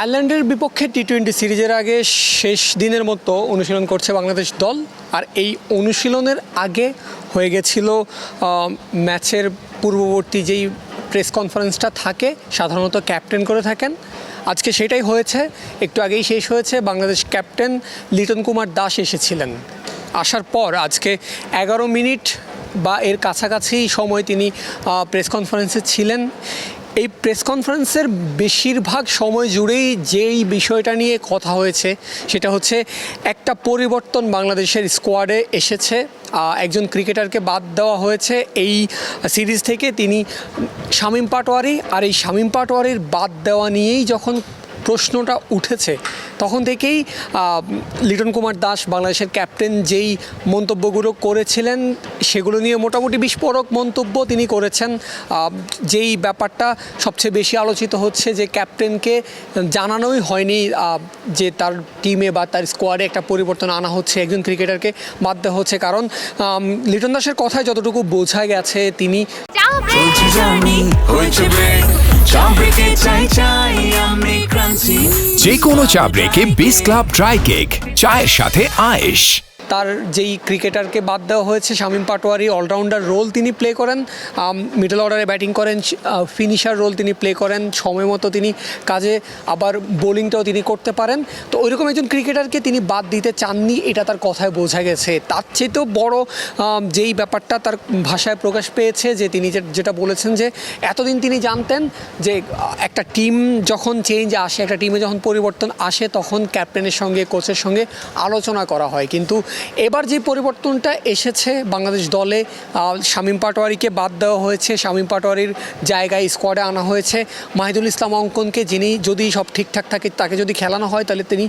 আয়ারল্যান্ডের বিপক্ষে T twenty সিরিজের আগে শেষ দিনের মতো অনুশীলন করছে বাংলাদেশ দল। আর এই অনুশীলনের আগে হয়ে গেছিল ম্যাচের পূর্ববর্তী যেই প্রেস কনফারেন্সটা থাকে, সাধারণত ক্যাপ্টেন করে থাকেন। আজকে সেটাই হয়েছে, একটু আগেই শেষ হয়েছে, বাংলাদেশ ক্যাপ্টেন লিটন কুমার দাস এসেছিলেন। আসার পর আজকে এগারো মিনিট বা এর কাছাকাছি সময় তিনি প্রেস কনফারেন্সে ছিলেন। প্রেস কনফারেন্সের বেশিরভাগ সময় জুড়েই যেই বিষয়টা নিয়ে কথা হয়েছে, সেটা হচ্ছে একটা পরিবর্তন বাংলাদেশের স্কোয়াডে এসেছে। একজন ক্রিকেটারকে বাদ দেওয়া হয়েছে। এই সিরিজ থেকে তিনি শামীম পাটোয়ারি, আর এই শামীম পাটোয়ারির বাদ দেওয়া নিয়েই যখন প্রশ্নটা উঠেছে। তখন থেকেই লিটন কুমার দাস, বাংলাদেশের ক্যাপ্টেন যেই মন্তব্যগুলো করেছিলেন, সেগুলো নিয়ে মোটামুটি বিস্ফোরক মন্তব্য তিনি করেছেন। যেই ব্যাপারটা সবচেয়ে বেশি আলোচিত হচ্ছে যে ক্যাপ্টেনকে জানানোই হয়নি যে তার টিমে বা তার স্কোয়াডে একটা পরিবর্তন আনা হচ্ছে, একজন ক্রিকেটারকে বাদ দেওয়া হচ্ছে। কারণ লিটন দাসের কথায় যতটুকু বোঝা গেছে, তিনি যে কোনো চা ব্রেকে বিস ক্লাব ড্রাই কেক চায়ের সাথে আয়েশ। তার যেই ক্রিকেটারকে বাদ দেওয়া হয়েছে, শামীম পাটোয়ারি অলরাউন্ডার রোল তিনি প্লে করেন। মিডল অর্ডারে ব্যাটিং করেন ফিনিশার রোল তিনি প্লে করেন, সময় মতো তিনি কাজে আবার বোলিংটাও তিনি করতে পারেন। তো ওইরকম একজন ক্রিকেটারকে তিনি বাদ দিতে চাননি, এটা তার কথায় বোঝা গেছে। তার চেয়েতেও বড় যেই ব্যাপারটা তার ভাষায় প্রকাশ পেয়েছে, যে তিনি যেটা বলেছেন যে, এতদিন তিনি জানতেন যে, একটা টিম যখন চেঞ্জ আসে, একটা টিমে যখন পরিবর্তন আসে, তখন ক্যাপ্টেনের সঙ্গে কোচের সঙ্গে আলোচনা করা হয়। কিন্তু এবার যে পরিবর্তনটা এসেছে, বাংলাদেশ দলে শামীম পাটোয়ারিকে বাদ দেওয়া হয়েছে। শামীম পাটোয়ারির জায়গায় স্কোয়াডে আনা হয়েছে। মাহিদুল ইসলাম অঙ্কনকে যিনি যদি সব ঠিকঠাক থাকে, তাকে যদি খেলানো হয়, তাহলে তিনি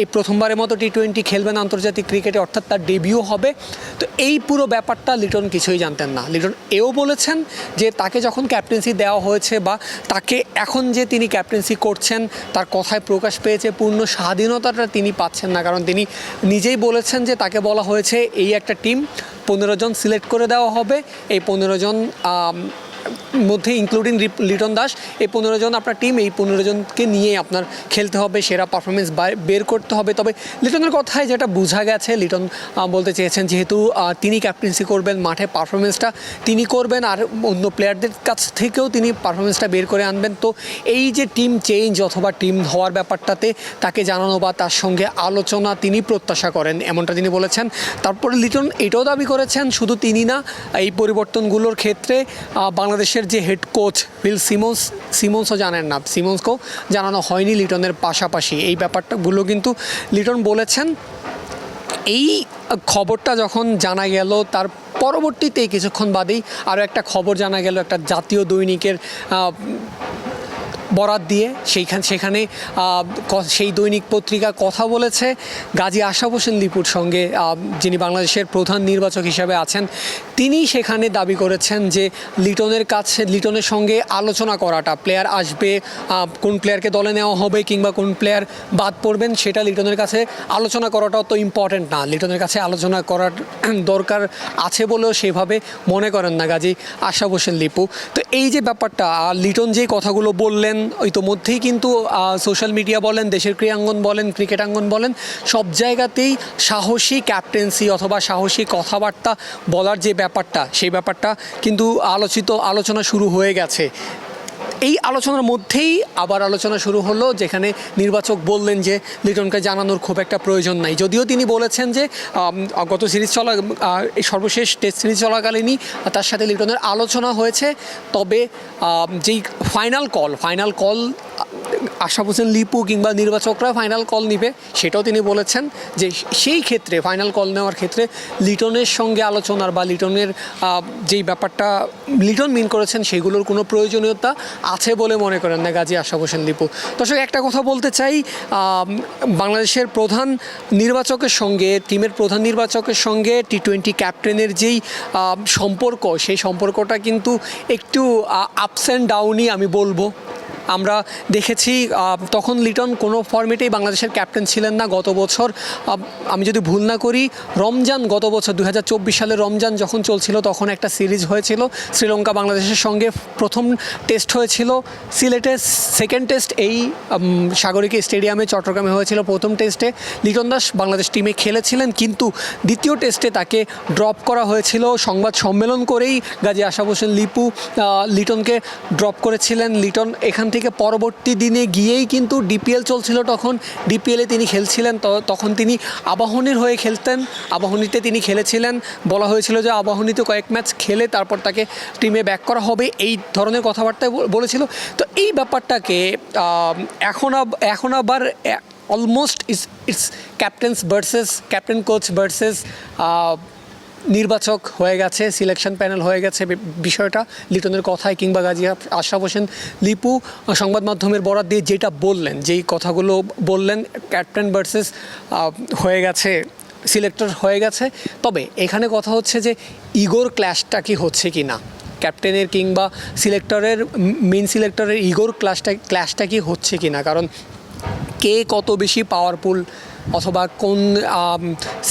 এই প্রথমবারের মতো টি টোয়েন্টি খেলবেন আন্তর্জাতিক ক্রিকেটে, অর্থাৎ তার ডেবিউ হবে। তো এই পুরো ব্যাপারটা লিটন কিছুই জানতেন না। লিটন এও বলেছেন যে তাকে যখন ক্যাপ্টেন্সি দেওয়া হয়েছে বা তাকে এখন যে তিনি ক্যাপ্টেন্সি করছেন, তার কথায় প্রকাশ পেয়েছে, পূর্ণ স্বাধীনতাটা তিনি পাচ্ছেন না। কারণ তিনি নিজেই বলেছেন যে তাকে বলা হয়েছে, এই একটা টিম, পনেরো জন সিলেক্ট করে দেওয়া হবে। এই পনেরো জন মধ্যে ইনক্লুডিং লিটন দাস এই পনেরো জন আপনার টিম এই পনেরো জনকে নিয়ে আপনার খেলতে হবে সেরা পারফরমেন্স বের করতে হবে। তবে লিটনের কথায় যেটা বোঝা গেছে লিটন বলতে চেয়েছেন যেহেতু তিনি ক্যাপ্টেন্সি করবেন মাঠে পারফরমেন্সটা তিনি করবেন আর অন্য প্লেয়ারদের কাছ থেকেও তিনি পারফরমেন্সটা বের করে আনবেন। তো এই যে টিম চেঞ্জ অথবা টিম হওয়ার ব্যাপারটাতে তাকে জানানো বা তার সঙ্গে আলোচনা তিনি প্রত্যাশা করেন এমনটা তিনি বলেছেন। তারপরে লিটন এটাও দাবি করেছেন শুধু তিনি না এই পরিবর্তনগুলোর ক্ষেত্রে আহ, বাংলাদেশের যে হেড কোচ ফিল সিমন্স সিমন্সও জানেন না সিমন্সকেও জানানো হয়নি লিটনের পাশাপাশি। এই ব্যাপারটাগুলো কিন্তু লিটন বলেছেন। এই খবরটা যখন জানা গেল, তার পরবর্তীতে কিছুক্ষণ বাদেই আরও একটা খবর জানা গেল, একটা জাতীয় দৈনিকের বরাত দিয়ে। সেইখান, সেখানে সেই দৈনিক পত্রিকা কথা বলেছে। গাজী আশাফ হোসেন লিপুর সঙ্গে যিনি বাংলাদেশের প্রধান নির্বাচক হিসাবে আছেন তিনি সেখানে দাবি করেছেন যে লিটনের কাছে, লিটনের সঙ্গে আলোচনা করাটা প্লেয়ার আসবে কোন প্লেয়ারকে দলে নেওয়া হবে কিংবা কোন প্লেয়ার বাদ পড়বেন সেটা লিটনের কাছে আলোচনা করাটা অত ইম্পর্ট্যান্ট না। লিটনের কাছে আলোচনা করার দরকার আছে বলেও সেভাবে মনে করেন না গাজী আশাফ হোসেন লিপু। তো এই যে ব্যাপারটা লিটন যে কথাগুলো বললেন, ইতোমধ্যেই কিন্তু সোশ্যাল মিডিয়া বলেন, দেশের ক্রীড়াঙ্গন বলেন, ক্রিকেটাঙ্গন বলেন, সব জায়গাতেই সাহসী ক্যাপ্টেন্সি অথবা সাহসী কথাবার্তা বলার যে ব্যাপারটা, সেই ব্যাপারটা কিন্তু আলোচিত আলোচনা শুরু হয়ে গেছে। এই আলোচনার মধ্যেই আবার আলোচনা শুরু হলো, যেখানে নির্বাচক বললেন যে লিটনকে জানানোর খুব একটা প্রয়োজন নাই। যদিও তিনি বলেছেন যে গত সিরিজ চলা এই সর্বশেষ টেস্ট সিরিজ চলাকালীনই তার সাথে লিটনের আলোচনা হয়েছে। তবে যেই final call final call Ashraf Hossain Lipu কিংবা নির্বাচকরা ফাইনাল কল নিবে, সেটাও তিনি বলেছেন যে সেই ক্ষেত্রে ফাইনাল কল নেওয়ার ক্ষেত্রে লিটনের সঙ্গে আলোচনার বা লিটনের যেই ব্যাপারটা লিটন মিন করেছেন সেগুলোর কোনো প্রয়োজনীয়তা আছে বলে মনে করেন না গাজী আশাফ হোসেন লিপু। দর্শক, একটা কথা বলতে চাই বাংলাদেশের প্রধান নির্বাচকের সঙ্গে, টিমের প্রধান নির্বাচকের সঙ্গে টি টোয়েন্টি ক্যাপ্টেনের যেই সম্পর্ক, সেই সম্পর্কটা কিন্তু একটু আপস অ্যান্ড ডাউনই আমি বলব। আমরা দেখেছি তখন লিটন কোনো ফর্মেটেই বাংলাদেশের ক্যাপ্টেন ছিলেন না গত বছর। আমি যদি ভুল না করি, রমজান গত বছর দু হাজার চব্বিশ সালে রমজান যখন চলছিল, তখন একটা সিরিজ হয়েছিল। শ্রীলঙ্কা বাংলাদেশের সঙ্গে প্রথম টেস্ট হয়েছিল। সিলেটের সেকেন্ড টেস্ট এই সাগরিকা স্টেডিয়ামে, চট্টগ্রামে হয়েছিল প্রথম টেস্টে লিটন দাস বাংলাদেশ টিমে খেলেছিলেন, কিন্তু দ্বিতীয় টেস্টে তাকে ড্রপ করা হয়েছিল। সংবাদ সম্মেলন করেই গাজী আশাফ হোসেন লিপু লিটনকে ড্রপ করেছিলেন। লিটন এখান থেকে পরবর্তী দিনে গিয়েই কিন্তু ডিপিএল চলছিল তখন। ডিপিএলে তিনি খেলছিলেন তখন তিনি আবাহনীর হয়ে খেলতেন। আবাহনীতে তিনি খেলেছিলেন। বলা হয়েছিল যে আবাহনীতে কয়েক ম্যাচ খেলে তারপর তাকে টিমে ব্যাক করা হবে এই ধরনের কথাবার্তায় বল- বলেছিল। তো এই ব্যাপারটাকে এখন এখন আবার almost is it's captain's versus captain coach versus নির্বাচক হয়ে গেছে সিলেকশন প্যানেল হয়ে গেছে বিষয়টা। লিটনের কথায় কিংবা গাজী আশরাফ হোসেন, লিপু সংবাদ মাধ্যমের বরাদ দিয়ে যেটা বললেন, যেই কথাগুলো বললেন ক্যাপ্টেন ভার্সেস হয়ে গেছে সিলেক্টর হয়ে গেছে। তবে এখানে কথা হচ্ছে যে ইগোর ক্ল্যাশটা কি হচ্ছে কি না? ক্যাপ্টেনের কিংবা সিলেক্টরের মেন সিলেক্টরের ইগোর ক্লাসটা ক্ল্যাশটা কি হচ্ছে কি না? কারণ কে কত বেশি পাওয়ারফুল অথবা কোন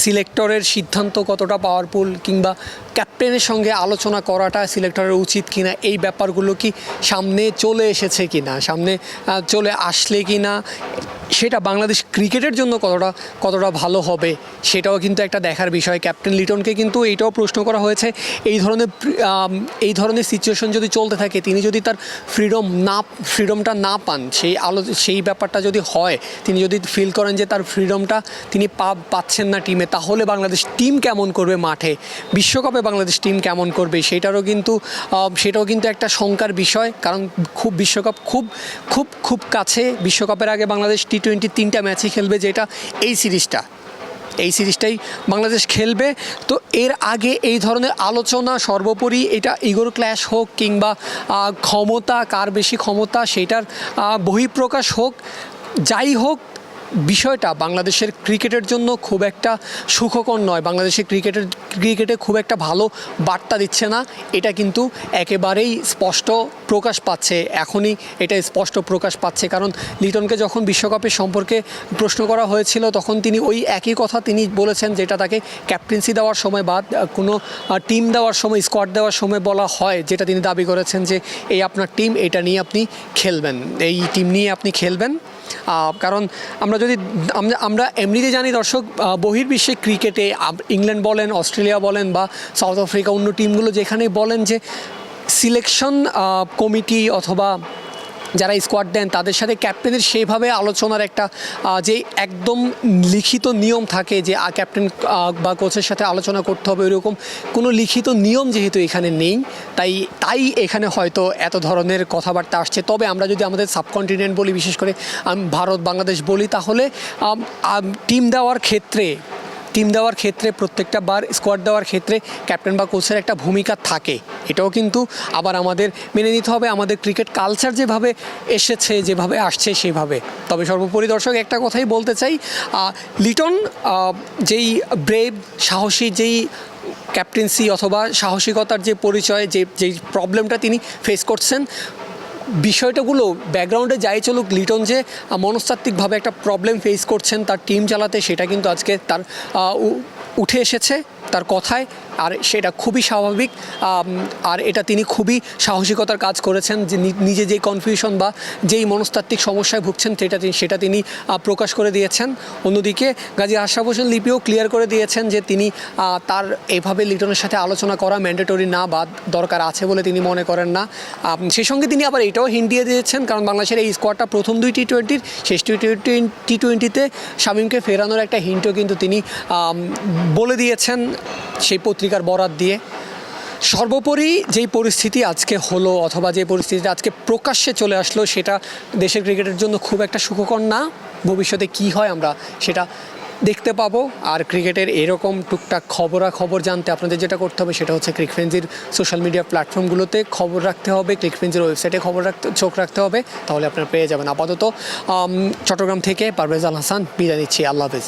সিলেক্টরের সিদ্ধান্ত কতটা পাওয়ারফুল কিংবা ক্যাপ্টেনের সঙ্গে আলোচনা করাটা সিলেক্টরের উচিত কিনা, এই ব্যাপারগুলো কি সামনে চলে এসেছে কিনা, সামনে চলে আসলে কিনা, সেটা বাংলাদেশ ক্রিকেটের জন্য কতটা কতটা ভালো হবে, সেটাও কিন্তু একটা দেখার বিষয়। ক্যাপ্টেন লিটনকে কিন্তু এইটাও প্রশ্ন করা হয়েছে, এই ধরনের এই ধরনের সিচুয়েশন যদি চলতে থাকে, তিনি যদি তার ফ্রিডম না ফ্রিডমটা না পান, সেই আলো, সেই ব্যাপারটা যদি হয়, তিনি যদি ফিল করেন যে তার ফ্রিডমটা তিনি পা, পাচ্ছেন না টিমে। তাহলে বাংলাদেশ টিম কেমন করবে মাঠে? বিশ্বকাপে বাংলাদেশ টিম কেমন করবে? সেটারও কিন্তু সেটাও কিন্তু একটা শঙ্কার বিষয়। কারণ খুব, বিশ্বকাপ খুব খুব খুব কাছে। বিশ্বকাপের আগে বাংলাদেশ টি টোয়েন্টি তিনটা ম্যাচই খেলবে যেটা এই সিরিজটা। এই সিরিজটাই বাংলাদেশ খেলবে। তো এর আগে এই ধরনের আলোচনা সর্বোপরি এটা ইগোর ক্ল্যাশ হোক কিংবা ক্ষমতা, কার বেশি ক্ষমতা, সেটার বহিঃপ্রকাশ হোক, যাই হোক বিষয়টা বাংলাদেশের ক্রিকেটের জন্য খুব একটা সুখকর নয়। বাংলাদেশের ক্রিকেটের, ক্রিকেটে খুব একটা ভালো বার্তা দিচ্ছে না। এটা কিন্তু একেবারেই স্পষ্ট প্রকাশ পাচ্ছে। এখনই এটা স্পষ্ট প্রকাশ পাচ্ছে। কারণ লিটনকে যখন বিশ্বকাপের সম্পর্কে প্রশ্ন করা হয়েছিল, তখন তিনি ওই একই কথা তিনি বলেছেন যেটা তাকে ক্যাপ্টেন্সি দেওয়ার সময় বা কোনো টিম দেওয়ার সময়, স্কোয়াড দেওয়ার সময় বলা হয়, যেটা তিনি দাবি করেছেন যে, এই আপনার টিম, এটা নিয়ে আপনি খেলবেন। এই টিম নিয়ে আপনি খেলবেন। কারণ আমরা যদি, আমরা এমনিতে জানি দর্শক বহির্বিশ্বে ক্রিকেটে ইংল্যান্ড বলেন, অস্ট্রেলিয়া বলেন বা সাউথ আফ্রিকা অন্য টিমগুলো যেখানে বলেন যে সিলেকশন কমিটি অথবা যারা স্কোয়াড দেন, তাদের সাথে ক্যাপ্টেনের সেইভাবে আলোচনার একটা যে একদম লিখিত নিয়ম থাকে যে ক্যাপ্টেন বা কোচের সাথে আলোচনা করতে হবে, ওইরকম কোনো লিখিত নিয়ম যেহেতু এখানে নেই, তাই তাই এখানে হয়তো এত ধরনের কথাবার্তা আসছে। তবে আমরা যদি আমাদের সাবকন্টিনেন্ট বলি, বিশেষ করে ভারত, বাংলাদেশ বলি, তাহলে টিম দেওয়ার ক্ষেত্রে টিম দেওয়ার ক্ষেত্রে, প্রত্যেকটা বার স্কোয়াড দেওয়ার ক্ষেত্রে ক্যাপ্টেন বা কোচের একটা ভূমিকা থাকে। এটাও কিন্তু আবার আমাদের মেনে নিতে হবে। আমাদের ক্রিকেট কালচার যেভাবে এসেছে, যেভাবে আসছে সেভাবে। তবে সর্বোপরি দর্শক, একটা কথাই বলতে চাই লিটন যেই ব্রেভ সাহসী, যেই ক্যাপ্টেন্সি অথবা সাহসিকতার যে পরিচয়, যে, যেই প্রবলেমটা তিনি ফেস করছেন বিষয়টাগুলো ব্যাকগ্রাউন্ডে যাই চলুক, লিটন যে মনস্তাত্ত্বিকভাবে একটা প্রবলেম ফেস করছেন, তার টিম চালাতে, সেটা কিন্তু আজকে তার উঠে এসেছে, তার কথায়। আর সেটা খুবই স্বাভাবিক আর এটা তিনি খুবই সাহসিকতার কাজ করেছেন যে নিজে যেই কনফিউশন বা যেই মনস্তাত্ত্বিক সমস্যায় ভুগছেন সেটা তিনি সেটা তিনি প্রকাশ করে দিয়েছেন। অন্যদিকে গাজী আশরাফ হোসেন লিপিও ক্লিয়ার করে দিয়েছেন যে তিনি তার এভাবে লিটনের সাথে আলোচনা করা ম্যান্ডেটরি না বা দরকার আছে বলে তিনি মনে করেন না। সেই সঙ্গে তিনি আবার এটাও হিন্ট দিয়ে দিয়েছেন, কারণ বাংলাদেশের এই স্কোয়াডটা প্রথম দুই টি টোয়েন্টির শেষ টি টি টোয়েন্টিতে শামীমকে ফেরানোর একটা হিন্টও কিন্তু তিনি বলে দিয়েছেন সেই পত্রিকার বরাত দিয়ে সর্বোপরি যেই পরিস্থিতি আজকে হলো অথবা যে পরিস্থিতিটা আজকে প্রকাশ্যে চলে আসলো, সেটা দেশের ক্রিকেটের জন্য খুব একটা সুখকর না। ভবিষ্যতে কি হয় আমরা সেটা দেখতে পাবো। আর ক্রিকেটের এরকম টুকটাক খবরাখবর জানতে আপনাদের যেটা করতে হবে সেটা হচ্ছে ক্রিকফেন্সির সোশ্যাল মিডিয়া প্ল্যাটফর্মগুলোতে খবর রাখতে হবে ক্রিকফেন্সির ওয়েবসাইটে খবর রাখতে, চোখ রাখতে হবে, তাহলে আপনারা পেয়ে যাবেন। আপাতত চট্টগ্রাম থেকে পারভেজ আল হাসান বিদায় নিচ্ছি। আল্লাহ হাফেজ।